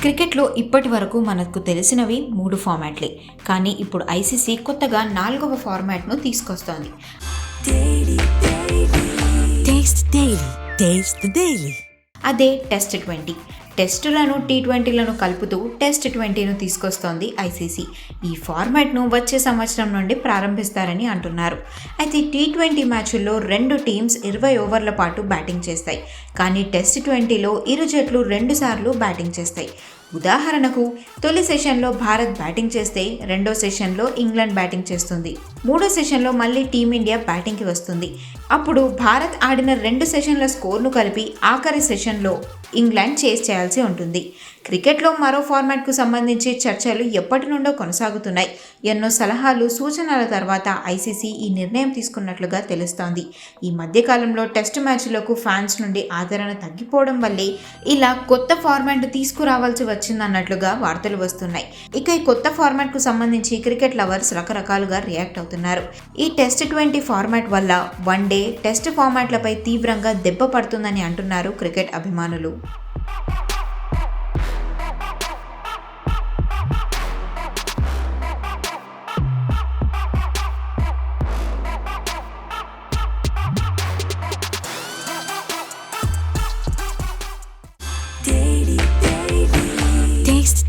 క్రికెట్లో ఇప్పటి వరకు మనకు తెలిసినవి మూడు ఫార్మాట్లే. కానీ ఇప్పుడు ఐసీసీ కొత్తగా నాలుగవ ఫార్మాట్ను తీసుకొస్తోంది. అదే టెస్ట్ ట్వంటీ. టెస్టులను టీ ట్వంటీలను కలుపుతూ టెస్ట్ ట్వంటీను తీసుకొస్తోంది ఐసీసీ. ఈ ఫార్మాట్ను వచ్చే సంవత్సరం నుండి ప్రారంభిస్తారని అంటున్నారు. అయితే టీ ట్వంటీ మ్యాచ్ల్లో రెండు టీమ్స్ ఇరవై ఓవర్ల పాటు బ్యాటింగ్ చేస్తాయి. కానీ టెస్ట్ ట్వంటీలో ఇరు జట్లు రెండుసార్లు బ్యాటింగ్ చేస్తాయి. ఉదాహరణకు తొలి సెషన్లో భారత్ బ్యాటింగ్ చేస్తే రెండో సెషన్లో ఇంగ్లాండ్ బ్యాటింగ్ చేస్తుంది. మూడో సెషన్లో మళ్ళీ టీమిండియా బ్యాటింగ్కి వస్తుంది. అప్పుడు భారత్ ఆడిన రెండు సెషన్ల స్కోర్ను కలిపి ఆఖరి సెషన్లో ఇంగ్లాండ్ చేస్ చేయాల్సి ఉంటుంది. క్రికెట్లో మరో ఫార్మాట్కు సంబంధించి చర్చలు ఎప్పటి నుండో కొనసాగుతున్నాయి. ఎన్నో సలహాలు సూచనల తర్వాత ఐసీసీ ఈ నిర్ణయం తీసుకున్నట్లుగా తెలుస్తోంది. ఈ మధ్యకాలంలో టెస్ట్ మ్యాచ్లకు ఫ్యాన్స్ నుండి ఆదరణ తగ్గిపోవడం వల్లే ఇలా కొత్త ఫార్మాట్ తీసుకురావాల్సి వచ్చిందన్నట్లుగా వార్తలు వస్తున్నాయి. ఇక ఈ కొత్త ఫార్మాట్కు సంబంధించి క్రికెట్ లవర్స్ రకరకాలుగా రియాక్ట్ అవుతున్నారు. ఈ టెస్ట్ ట్వంటీ ఫార్మాట్ వల్ల వన్ డే టెస్ట్ ఫార్మాట్లపై తీవ్రంగా దెబ్బ పడుతుందని అంటున్నారు క్రికెట్ అభిమానులు.